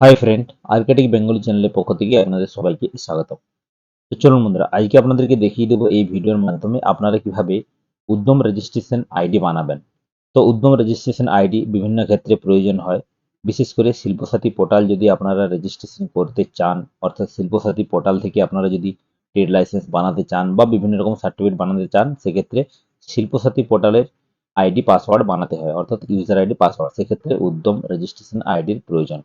Hi friend Arctic Bengali চ্যানেলের পক্ষ থেকে আপনাদের সবাইকে স্বাগত চলুন বন্ধুরা, আজকে আপনাদেরকে দেখিয়ে দেবো এই ভিডিওর মাধ্যমে আপনারা কীভাবে উদ্যম রেজিস্ট্রেশন আইডি বানাবেন। তো উদ্যম রেজিস্ট্রেশন আইডি বিভিন্ন ক্ষেত্রে প্রয়োজন হয়, বিশেষ করে শিল্পসাথী পোর্টাল যদি আপনারা রেজিস্ট্রেশন করতে চান, অর্থাৎ শিল্পসাথী পোর্টাল থেকে আপনারা যদি ট্রেড লাইসেন্স বানাতে চান বা বিভিন্ন রকম সার্টিফিকেট বানাতে চান, সেক্ষেত্রে শিল্পসাথী পোর্টালের আইডি পাসওয়ার্ড বানাতে হয়, অর্থাৎ ইউজার আইডি পাসওয়ার্ড সেক্ষেত্রে উদ্যম রেজিস্ট্রেশন আইডির প্রয়োজন।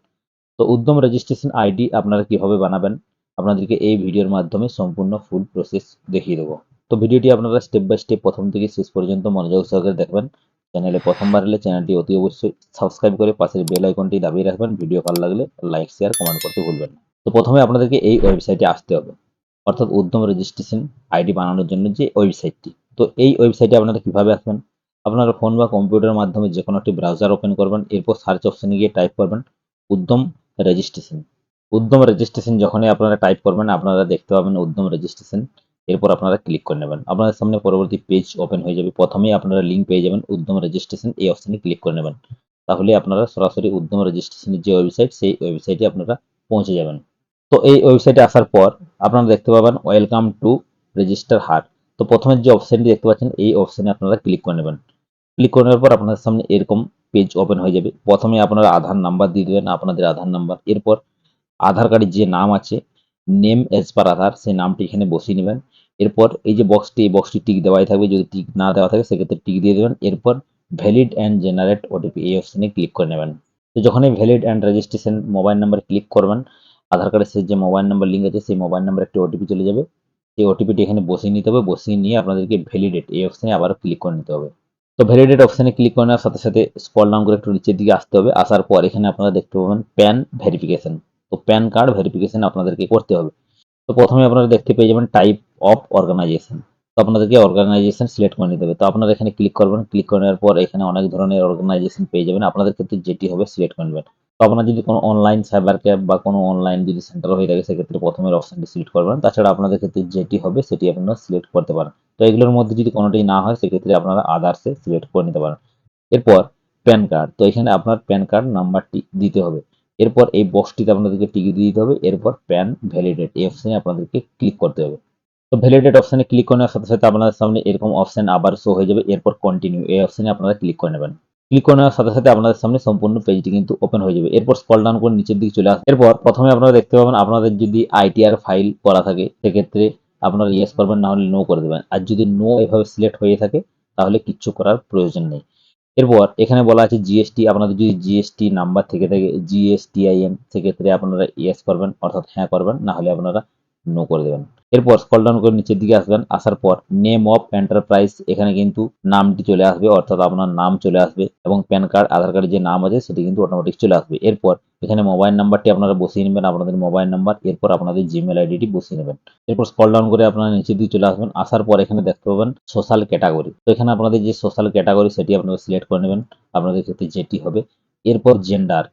তো উদ্যম রেজিস্ট্রেশন আইডি আপনারা কীভাবে বানাবেন, আপনাদেরকে এই ভিডিওর মাধ্যমে সম্পূর্ণ ফুল প্রসেস দেখিয়ে দেবো। তো ভিডিওটি আপনারা স্টেপ বাই স্টেপ প্রথম থেকে শেষ পর্যন্ত মনোযোগ সহকারে দেখবেন। চ্যানেলে প্রথমবার এলে চ্যানেলটি অতি অবশ্যই সাবস্ক্রাইব করে পাশের বেল আইকনটি দাবিয়ে রাখবেন। ভিডিও ভালো লাগলে লাইক শেয়ার কমেন্ট করতে ভুলবেন না। তো প্রথমে আপনাদেরকে এই ওয়েবসাইটে আসতে হবে। অর্থাৎ উদ্যম রেজিস্ট্রেশন আইডি বানানোর জন্য যে ওয়েবসাইটটি তো এই ওয়েবসাইটে আপনারা কীভাবে আসবেন? আপনারা ফোন বা কম্পিউটারের মাধ্যমে যে কোনো একটি ব্রাউজার ওপেন করবেন, এরপর সার্চ অপশনে গিয়ে টাইপ করবেন, উদ্যম রেজিস্ট্রেশন উদ্যম রেজিস্ট্রেশন যখনই আপনারা টাইপ করবেন, আপনারা দেখতে পাবেন উদ্যম রেজিস্ট্রেশন এরপর আপনারা ক্লিক করে নেবেন। আপনাদের সামনে পরবর্তী পেজ ওপেন হয়ে যাবে। প্রথমেই আপনারা লিঙ্ক পেয়ে যাবেন উদ্যম রেজিস্ট্রেশন এই অপশনে ক্লিক করে নেবেন। তাহলে আপনারা সরাসরি উদ্যম রেজিস্ট্রেশনের যে ওয়েবসাইট সেই ওয়েবসাইটে আপনারা পৌঁছে যাবেন। তো এই ওয়েবসাইটে আসার পর আপনারা দেখতে পাবেন ওয়েলকাম টু রেজিস্টার হার তো প্রথমে যে অপশনটি দেখতে পাচ্ছেন, এই অপশনে আপনারা ক্লিক করে নেবেন। ক্লিক করে নেওয়ার পর আপনাদের সামনে এরকম পেজ ওপেন হয়ে যাবে। প্রথমে আপনারা আধার নাম্বার দিয়ে দেবেন, আপনাদের আধার নাম্বার এরপর আধার কার্ডের যে নাম আছে নেম এজ পার আধার, সেই নামটি এখানে বসিয়ে নেবেন। এরপর এই যে বক্সটি এই বক্সটি টিক দেওয়াই থাকবে। যদি টিক না দেওয়া থাকে, সেক্ষেত্রে টিক দিয়ে দেবেন। এরপর ভ্যালিড অ্যান্ড জেনারেট ওটিপি এই অপশানে ক্লিক করে নেবেন। তো যখনই valid and registration mobile number click করবেন, আধার কার্ডের সে যে মোবাইল নাম্বার লিঙ্ক আছে, সেই মোবাইল নাম্বার একটি ওটিপি চলে যাবে। সেই ওটিপিটি এখানে বসিয়ে নিতে হবে। বসিয়ে নিয়ে আপনাদেরকে ভ্যালিডেট এই অপশানে আবার ক্লিক করে নিতে হবে। তো ভ্যালিডেট অপশানে ক্লিক করে সাথে সাথে স্কল ডাউন করে একটু নিচের দিকে আসতে হবে। আসার পর এখানে আপনারা দেখতে পাবেন প্যান ভেরিফিকেশন তো প্যান কার্ড ভেরিফিকেশন আপনাদেরকে করতে হবে। তো প্রথমে আপনারা দেখতে পেয়ে যাবেন টাইপ অফ অর্গানাইজেশন তো আপনাদেরকে অর্গানাইজেশন সিলেক্ট করে নিতে হবে। তো আপনারা এখানে ক্লিক করবেন। ক্লিক করার পর এখানে অনেক ধরনের অর্গানাইজেশন পেয়ে যাবেন। আপনাদের ক্ষেত্রে যেটি হবে সিলেক্ট করে নেবেন। আপনারা যদি কোনো অনলাইন সাইবার ক্যাব বা কোনো অনলাইন যদি সেন্টার হয়ে থাকে, সেক্ষেত্রে প্রথমের অপশনটি সিলেক্ট করবেন। তাছাড়া আপনাদের ক্ষেত্রে যেটি হবে, সেটি আপনারা সিলেক্ট করতে পারেন। তো এগুলোর মধ্যে যদি কোনোটি না হয়, সেক্ষেত্রে আপনারা আদার্সে সিলেক্ট করে নিতে পারেন। এরপর প্যান কার্ড তো এখানে আপনার প্যান কার্ড নাম্বারটি দিতে হবে। এরপর এই বক্সটিতে আপনাদেরকে টিকি দিয়ে দিতে হবে। এরপর প্যান ভ্যালিডেট এই অপশানে আপনাদেরকে ক্লিক করতে হবে। তো ভ্যালিডেট অপশনে ক্লিক করার সাথে সাথে আপনাদের সামনে এরকম অপশন আবার শো হয়ে যাবে। এরপর কন্টিনিউ এই অপশানে আপনারা ক্লিক করে নেবেন। ক্লিক করে নেওয়ার সাথে সাথে আপনাদের সামনে সম্পূর্ণ পেজটি কিন্তু ওপেন হয়ে যাবে। এরপর স্কল ডাউন করে নিচের দিকে চলে আসবে এরপর প্রথমে আপনারা দেখতে পাবেন আপনাদের যদি আইটিআর ফাইল করা থাকে, সেক্ষেত্রে আপনারা ইয়েস করবেন না হলে নো করে দেবেন। আর যদি নো এভাবে সিলেক্ট হয়ে থাকে, তাহলে কিচ্ছু করার প্রয়োজন নেই। এরপর এখানে বলা আছে জিএসটি আপনাদের যদি জিএসটি নাম্বার থেকে থাকে জিএসটিআইএন সেক্ষেত্রে আপনারা ইয়েস করবেন, অর্থাৎ হ্যাঁ করবেন, না হলে আপনারা নো করে দেবেন। এরপর স্কল ডাউন করে নিচের দিকে আসবেন। আসার পর নেম অফ এন্টারপ্রাইজ এখানে কিন্তু নামটি চলে আসবে, অর্থাৎ আপনার নাম চলে আসবে এবং প্যান কার্ড আধার কার্ডের যে নাম আছে, সেটি কিন্তু অটোমেটিক চলে আসবে। এরপর এখানে মোবাইল নাম্বারটি আপনারা বসিয়ে নেবেন, আপনাদের মোবাইল নাম্বার এরপর আপনাদের জিমেল আইডিটি বসিয়ে নেবেন। এরপর স্কল ডাউন করে আপনারা নিচের দিকে চলে আসবেন। আসার পর এখানে দেখতে পাবেন সোশ্যাল ক্যাটাগরি তো এখানে আপনাদের যে সোশ্যাল ক্যাটাগরি সেটি আপনারা সিলেক্ট করে নেবেন। আপনাদের ক্ষেত্রে যেটি হবে। এরপর জেন্ডার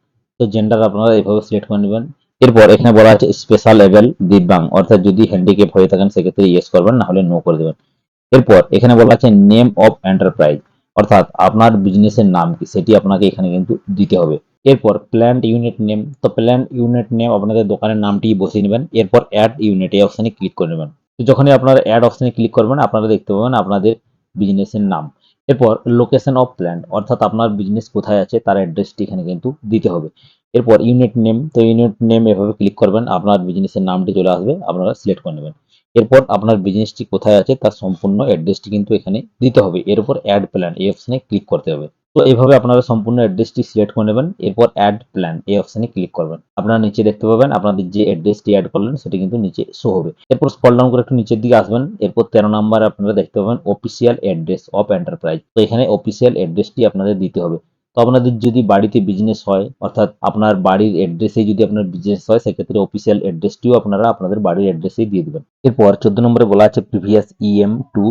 তো জেন্ডার আপনারা এইভাবে সিলেক্ট করে নেবেন। এরপর এখানে বলা আছে স্পেশাল লেভেল দিব্যাং অর্থাৎ যদি হ্যান্ডিক্যাপ হয়ে থাকেন, সেক্ষেত্রে ইয়েস করবেন না হলে নো করে দেবেন। এরপর এখানে বলা আছে নেম অফ এন্টারপ্রাইজ অর্থাৎ আপনার বিজনেসের নাম কি, সেটি আপনাকে এখানে কিন্তু দিতে হবে। এরপর প্ল্যান্ট ইউনিট নেম তো প্ল্যান্ট ইউনিট নেম আপনাদের দোকানের নামটি বসিয়ে নেবেন, এরপর অ্যাড ইউনিট এই অপশানে ক্লিক করে নেবেন। তো যখনই আপনারা অ্যাড অপশানে ক্লিক করবেন, আপনারা দেখতে পাবেন আপনাদের বিজনেসের নাম। এরপর লোকেশন অফ প্ল্যান্ট অর্থাৎ আপনার বিজনেস কোথায় আছে, তার অ্যাড্রেসটি এখানে কিন্তু দিতে হবে। এরপর ইউনিট নেম তো ইউনিট নেম এভাবে ক্লিক করবেন, আপনার বিজনেসের নামটি চলে আসবে, আপনারা সিলেক্ট করে নেবেন। এরপর আপনার বিজনেসটি কোথায় আছে, তার সম্পূর্ণ অ্যাড্রেসটি কিন্তু এখানে দিতে হবে। এর উপর অ্যাড প্ল্যান এই অপশানে ক্লিক করতে হবে। তো এইভাবে আপনারা সম্পূর্ণ অ্যাড্রেসটি সিলেক্ট করে নেবেন, এরপর অ্যাড প্ল্যান এই অপশানে ক্লিক করবেন। আপনারা নিচে দেখতে পাবেন, আপনাদের যে অ্যাড্রেসটি অ্যাড করলেন, সেটি কিন্তু নিচে শো হবে। এরপর স্কল ডাউন করে একটু নিচের দিকে আসবেন, এরপর তেরো নাম্বার আপনারা দেখতে পাবেন অফিসিয়াল অ্যাড্রেস অফ এন্টারপ্রাইজ তো এখানে অফিসিয়াল অ্যাড্রেসটি আপনাদের দিতে হবে। তো আপনাদের যদি বাড়িতে বিজনেস হয়, অর্থাৎ আপনার বাড়ির অ্যাড্রেসে যদি আপনার বিজনেস হয়, সেক্ষেত্রে অফিসিয়াল অ্যাড্রেসটিও আপনারা আপনাদের বাড়ির অ্যাড্রেসেই দিয়ে দেবেন। এরপর চোদ্দ নম্বরে বলা আছে previous EM two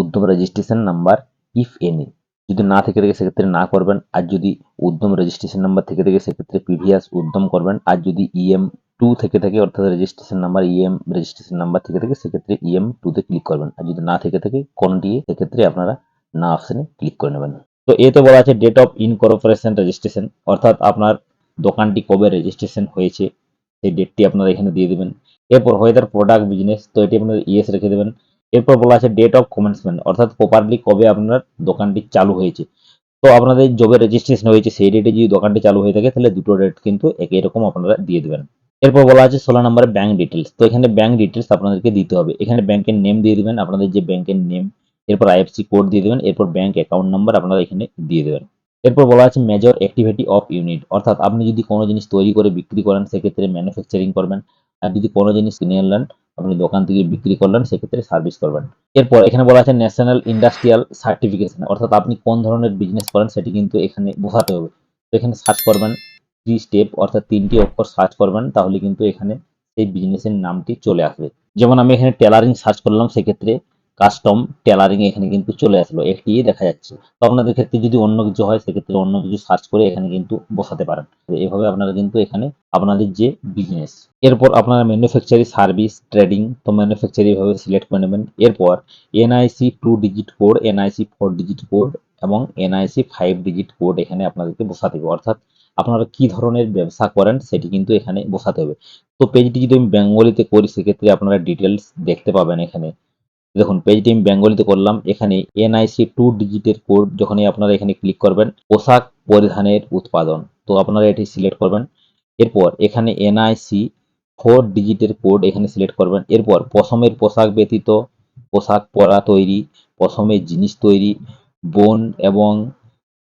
Udyam registration number if any যদি না থেকে থাকে, সেক্ষেত্রে না করবেন। আর যদি উদ্যম রেজিস্ট্রেশন নাম্বার থেকে থাকে, সেক্ষেত্রে প্রিভিয়াস উদ্যম করবেন। আর যদি ইএম টু থেকে থাকে, অর্থাৎ registration number EM registration number থেকে থাকে, সেক্ষেত্রে ইএম টুতে ক্লিক করবেন। আর যদি না থেকে থাকে কোনটি সেক্ষেত্রে আপনারা না অপশানে ক্লিক করে নেবেন। তো এতে বলা আছে ডেট অফ ইনকর্পোরেশন রেজিস্ট্রেশন অর্থাৎ আপনার দোকানটি কবে রেজিস্ট্রেশন হয়েছে, সেই ডেটটি আপনারা এখানে দিয়ে দেবেন। এরপর ওয়েদার প্রোডাক্ট বিজনেস তো এটি আপনারা ইয়েস রেখে দেবেন। এরপর বলা আছে ডেট অফ কমেন্সমেন্ট অর্থাৎ প্রপারলি কবে আপনার দোকানটি চালু হয়েছে। তো আপনাদের জবে রেজিস্ট্রেশন হয়েছে, সেই ডেটে যদি দোকানটি চালু হয়ে থাকে, তাহলে দুটো ডেট কিন্তু একই রকম আপনারা দিয়ে দেবেন। এরপর বলা আছে ষোলো নম্বরে ব্যাংক ডিটেলস তো এখানে ব্যাংক ডিটেলস আপনাদেরকে দিতে হবে। এখানে ব্যাংকের নেম দিয়ে দিবেন, আপনাদের যে ব্যাংকের নেম এরপর আইএফসি কোড দিয়ে দেবেন, এরপর ব্যাংক অ্যাকাউন্ট নাম্বার আপনারা এখানে দিয়ে দেবেন। এরপর বলা আছে মেজর অ্যাক্টিভিটি অফ ইউনিট অর্থাৎ আপনি যদি কোনো জিনিস তৈরি করে বিক্রি করেন, সেক্ষেত্রে ম্যানুফ্যাকচারিং করবেন। আর যদি কোনো জিনিস কিনে আনলেন আপনি দোকান থেকে বিক্রি করলেন, সেক্ষেত্রে সার্ভিস করবেন। এরপর এখানে বলা আছে ন্যাশনাল ইন্ডাস্ট্রিয়াল সার্টিফিকেশন অর্থাৎ আপনি কোন ধরনের বিজনেস করেন, সেটি কিন্তু এখানে বোঝাতে হবে। তো এখানে সার্চ করবেন থ্রি স্টেপ অর্থাৎ তিনটি অক্ষর সার্চ করবেন, তাহলে কিন্তু এখানে সেই বিজনেসের নামটি চলে আসবে। যেমন আমি এখানে টেলারিং সার্চ করলাম, সেক্ষেত্রে কাস্টম টেলারিং এখানে কিন্তু চলে আসলো, একটি দেখা যাচ্ছে। তো আপনাদের ক্ষেত্রে যদি অন্য কিছু হয়, সেক্ষেত্রে অন্য কিছু সার্চ করে এখানে কিন্তু বসাতে পারেন। এভাবে আপনারা কিন্তু এখানে আপনাদের যে বিজনেস এরপর আপনারা ম্যানুফ্যাকচারি সার্ভিস ট্রেডিং তো ম্যানুফ্যাকচারি এভাবে সিলেক্ট করে নেবেন। এরপর NIC two digit code NIC four digit code এবং এনআইসি ফাইভ ডিজিট কোড এখানে আপনাদেরকে বসাতে হবে। অর্থাৎ আপনারা কি ধরনের ব্যবসা করেন, সেটি কিন্তু এখানে বসাতে হবে। তো পেজটি যদি আমি বেঙ্গলিতে করি, সেক্ষেত্রে আপনারা ডিটেলস দেখতে পাবেন এখানে। দেখুন পেজটি আমি বেঙ্গলিতে করলাম। এখানে এনআইসি টু ডিজিটের কোড যখনই আপনারা এখানে ক্লিক করবেন, পোশাক পরিধানের উৎপাদন। তো আপনারা এটি সিলেক্ট করবেন। এরপর এখানে এনআইসি ফোর ডিজিটের কোড এখানে সিলেক্ট করবেন। এরপর পশমের পোশাক ব্যতীত পোশাক পরা তৈরি পশমের জিনিস তৈরি, বোন এবং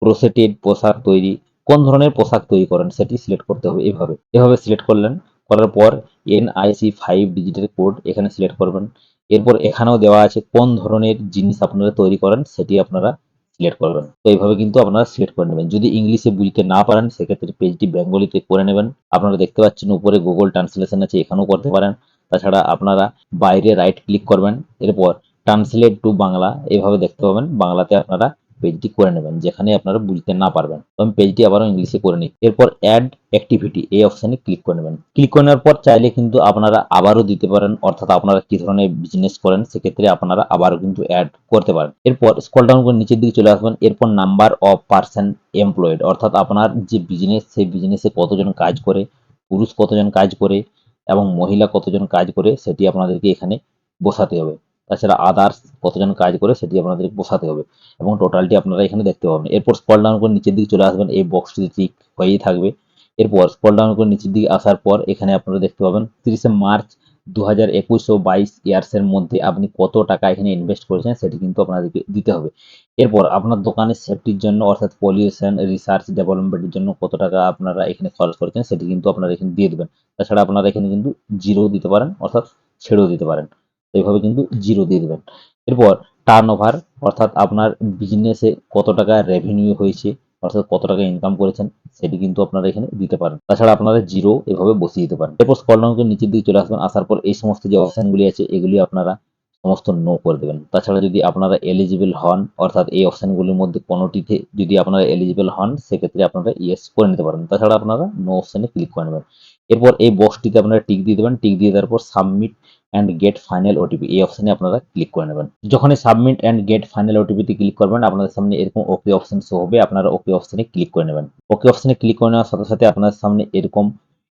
ক্রোসেটেড পোশাক তৈরি, কোন ধরনের পোশাক তৈরি করেন সেটি সিলেক্ট করতে হবে এভাবে। এভাবে সিলেক্ট করলেন, করার পর এনআইসি ফাইভ ডিজিটের কোড এখানে সিলেক্ট করবেন। এরপর এখানেও দেওয়া আছে কোন ধরনের জিনিস আপনারা তৈরি করেন সেটি আপনারা সিলেক্ট করবেন। তো এইভাবে কিন্তু আপনারা সিলেক্ট করে নেবেন। যদি ইংলিশে বুঝতে না পারেন, সেক্ষেত্রে পেজটি বেঙ্গলিতে করে নেবেন। আপনারা দেখতে পাচ্ছেন উপরে গুগল ট্রান্সলেশন আছে, এখানেও করতে পারেন। তাছাড়া আপনারা বাইরে রাইট ক্লিক করবেন। এরপর ট্রান্সলেট টু বাংলা এভাবে দেখতে পাবেন। বাংলাতে আপনারা পেজটি করে নেবেন, যেখানে আপনারা বুঝতে না পারবেন। তো আমি পেজটি আবারও ইংলিশে করে নিই এরপর অ্যাড অ্যাক্টিভিটি এই অপশানে ক্লিক করে নেবেন। ক্লিক করে নেওয়ার পর চাইলে কিন্তু আপনারা আবারও দিতে পারেন, অর্থাৎ আপনারা কি ধরনের বিজনেস করেন, সেক্ষেত্রে আপনারা আবারও কিন্তু অ্যাড করতে পারেন। এরপর স্কল ডাউন করে নিচের দিকে চলে আসবেন। এরপর নাম্বার অফ পার্সন এমপ্লয়েড অর্থাৎ আপনার যে বিজনেস সেই বিজনেসে কতজন কাজ করে, পুরুষ কতজন কাজ করে, এবং মহিলা কতজন কাজ করে, সেটি আপনাদেরকে এখানে বসাতে হবে। তাছাড়া আদার্স কতজন কাজ করে সেটি আপনাদের বসাতে হবে এবং টোটালটি আপনারা এখানে দেখতে পাবেন। এরপর স্কল ডাউন করে নিচের দিকে চলে আসবেন, এই বক্সটি ঠিক হয়েই থাকবে। এরপর স্কল ডাউন করে নিচের দিকে আসার পর এখানে আপনারা দেখতে পাবেন, তিরিশে মার্চ দু হাজার একুশ ও বাইশ ইয়ার্সের মধ্যে আপনি কত টাকা এখানে ইনভেস্ট করেছেন সেটি কিন্তু আপনাদেরকে দিতে হবে। এরপর আপনার দোকানের সেফটির জন্য অর্থাৎ পলিউশন রিসার্চ ডেভেলপমেন্টের জন্য কত টাকা আপনারা এখানে খরচ করেছেন সেটি কিন্তু আপনারা এখানে দিয়ে দেবেন। তাছাড়া আপনারা এখানে কিন্তু জিরো দিতে পারেন, অর্থাৎ ছেড়েও দিতে পারেন। এইভাবে কিন্তু জিরো দিয়ে দেবেন। এরপর টার্ন ওভার অর্থাৎ আপনার বিজনেসে কত টাকা রেভিনিউ হয়েছে, অর্থাৎ কত টাকা ইনকাম করেছেন, সেটি কিন্তু আপনারা এখানে দিতে পারেন। তাছাড়া আপনারা জিরো এভাবে বসিয়ে দিতে পারেন। এরপর স্কল ডাউন নিচের দিকে চলে আসবেন, আসার পর এই সমস্ত যে অপশানগুলি আছে, এগুলি আপনারা সমস্ত নো করে দেবেন। তাছাড়া যদি আপনারা এলিজিবল হন, অর্থাৎ এই অপশানগুলির মধ্যে কোনোটিতে যদি আপনারা এলিজিবল হন, সেক্ষেত্রে আপনারা ইয়েস করে নিতে পারেন। তাছাড়া আপনারা নো অপশানে ক্লিক করে নেবেন। এরপর এই বক্সটিতে আপনারা টিক দিয়ে দেবেন। টিক দিয়ে দেওয়ার পর submit and get final OTP এই অপশানে আপনারা ক্লিক করে নেবেন। যখনই সাবমিট অ্যান্ড গেট ফাইনাল ওটিপিতে ক্লিক করবেন, আপনাদের সামনে এরকম ওকে অপশন শো হবে, আপনারা ওকে অপশানে ক্লিক করে নেবেন। ওকে অপশানে ক্লিক করে নেওয়ার সাথে সাথে আপনাদের সামনে এরকম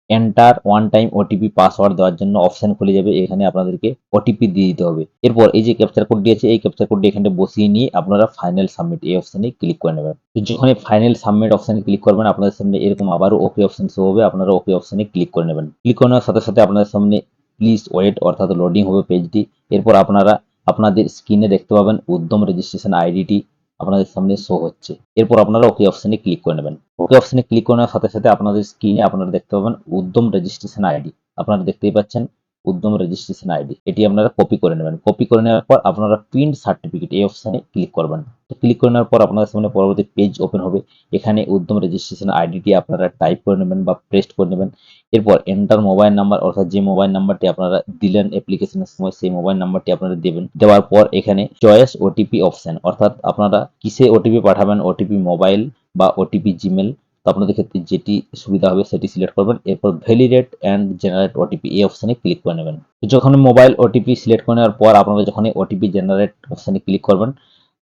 enter one time OTP password দেওয়ার জন্য অপশন খুলে যাবে, এখানে আপনাদেরকে ওটিপি দিয়ে দিতে হবে। এরপর এই যে ক্যাপচার কোডটি আছে এই ক্যাপচার কোডটি এখানে বসিয়ে নিয়ে আপনারা ফাইনাল সাবমিট এই অপশানে ক্লিক করে নেবেন। যখন ফাইনাল সাবমিট অপশানে ক্লিক করবেন, আপনাদের সামনে এরকম আবারও ওকে অপশন শো হবে, আপনারা ওকে অপশানে ক্লিক করে নেবেন। ক্লিক করে নেওয়ার সাথে সাথে আপনাদের সামনে প্লিজ ওয়েট, অর্থাৎ লোডিং হবে পেজটি এরপর আপনারা আপনাদের স্ক্রিনে দেখতে পাবেন উদ্যম রেজিস্ট্রেশন আইডিটি আপনাদের সামনে শো হচ্ছে। এরপর আপনারা ওকে অপশানে ক্লিক করে নেবেন। ওকে অপশানে ক্লিক করে নেওয়ার সাথে সাথে আপনাদের স্ক্রিনে আপনারা দেখতে পাবেন উদ্যম রেজিস্ট্রেশন আইডি আপনারা দেখতেই পাচ্ছেন উদ্যম রেজিস্ট্রেশন আইডি এটি আপনারা কপি করে নেবেন। কপি করে নেওয়ার পর আপনারা প্রিন্ট সার্টিফিকেট এই অপশানে ক্লিক করবেন। তো ক্লিক করে নেওয়ার পর আপনাদের সামনে পরবর্তী পেজ ওপেন হবে। এখানে উদ্যম রেজিস্ট্রেশন আইডিটি আপনারা টাইপ করে নেবেন বা পেস্ট করে নেবেন। এরপর এন্টার মোবাইল নাম্বার অর্থাৎ যে মোবাইল নাম্বারটি আপনারা দিলেন অ্যাপ্লিকেশনের সময়, সেই মোবাইল নাম্বারটি আপনারা দেবেন। দেওয়ার পর এখানে চয়েস ওটিপি অপশান অর্থাৎ আপনারা কিসে ওটিপি পাঠাবেন? ওটিপি মোবাইল বা ওটিপি জিমেল তো আপনাদের ক্ষেত্রে যেটি সুবিধা হবে সেটি সিলেক্ট করবেন। এরপর ভ্যালিডেট অ্যান্ড জেনারেট ওটিপি এই অপশানে ক্লিক করে নেবেন। যখন মোবাইল ওটিপি সিলেক্ট করে নেওয়ার পর আপনারা যখন ওটিপি জেনারেট অপশানে ক্লিক করবেন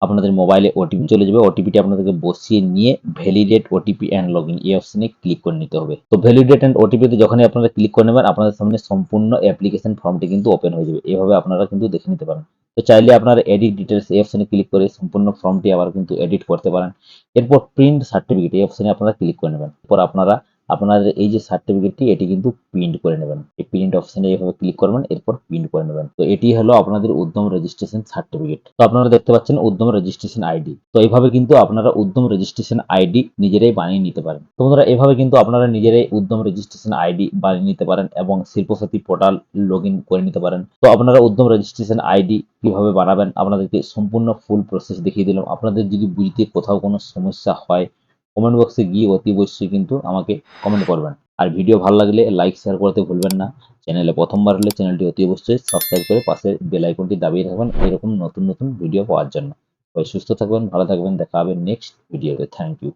আপনাদের মোবাইলে ওটিপি চলে যাবে। ওটিপিটি আপনাদেরকে বসিয়ে নিয়ে validate OTP and log in এই অপশনে ক্লিক করে নিতে হবে। তো ভ্যালিডেট অ্যান্ড ওটিপিতে যখনই আপনারা ক্লিক করে নেবেন, আপনাদের সামনে সম্পূর্ণ অ্যাপ্লিকেশন ফর্মটি কিন্তু ওপেন হয়ে যাবে। এভাবে আপনারা কিন্তু দেখে নিতে পারেন। তো চাইলে আপনারা এডিট ডিটেলস এই অপশনে ক্লিক করে সম্পূর্ণ ফর্মটি আবার কিন্তু এডিট করতে পারেন। এরপর প্রিন্ট সার্টিফিকেট এই অপশনে আপনারা ক্লিক করে নেবেন। এরপর আপনারা আপনাদের এই যে সার্টিফিকেটটি এটি কিন্তু প্রিন্ট করে নেবেন। এই প্রিন্ট অপশনে এইভাবে ক্লিক করবেন, এরপর প্রিন্ট করে নেবেন। তো এটি হলো আপনাদের উদ্যম রেজিস্ট্রেশন সার্টিফিকেট তো আপনারা দেখতে পাচ্ছেন উদ্যম রেজিস্ট্রেশন আইডি তো এইভাবে কিন্তু আপনারা উদ্যম রেজিস্ট্রেশন আইডি নিজেরাই বানিয়ে নিতে পারেন। তো বন্ধুরা, এভাবে কিন্তু আপনারা নিজেরাই উদ্যম রেজিস্ট্রেশন আইডি বানিয়ে নিতে পারেন এবং শিল্পসাথী পোর্টাল লগ করে নিতে পারেন। তো আপনারা উদ্যম রেজিস্ট্রেশন আইডি কীভাবে বানাবেন, আপনাদেরকে সম্পূর্ণ ফুল প্রসেস দেখিয়ে দিলাম। আপনাদের যদি বুঝতে কোথাও কোনো সমস্যা হয় কমেন্ট বক্সে গিয়ে অতি অবশ্যই কিন্তু আমাকে কমেন্ট করবেন। আর ভিডিও ভালো লাগলে লাইক শেয়ার করতে ভুলবেন না। চ্যানেলে প্রথমবার হলে চ্যানেলটি অতি অবশ্যই সাবস্ক্রাইব করে পাশে বেল আইকনটি দাবিয়ে থাকবেন এরকম নতুন নতুন ভিডিও পাওয়ার জন্য। সুস্থ থাকবেন, ভালো থাকবেন, দেখা হবে নেক্সট ভিডিওতে থ্যাংক ইউ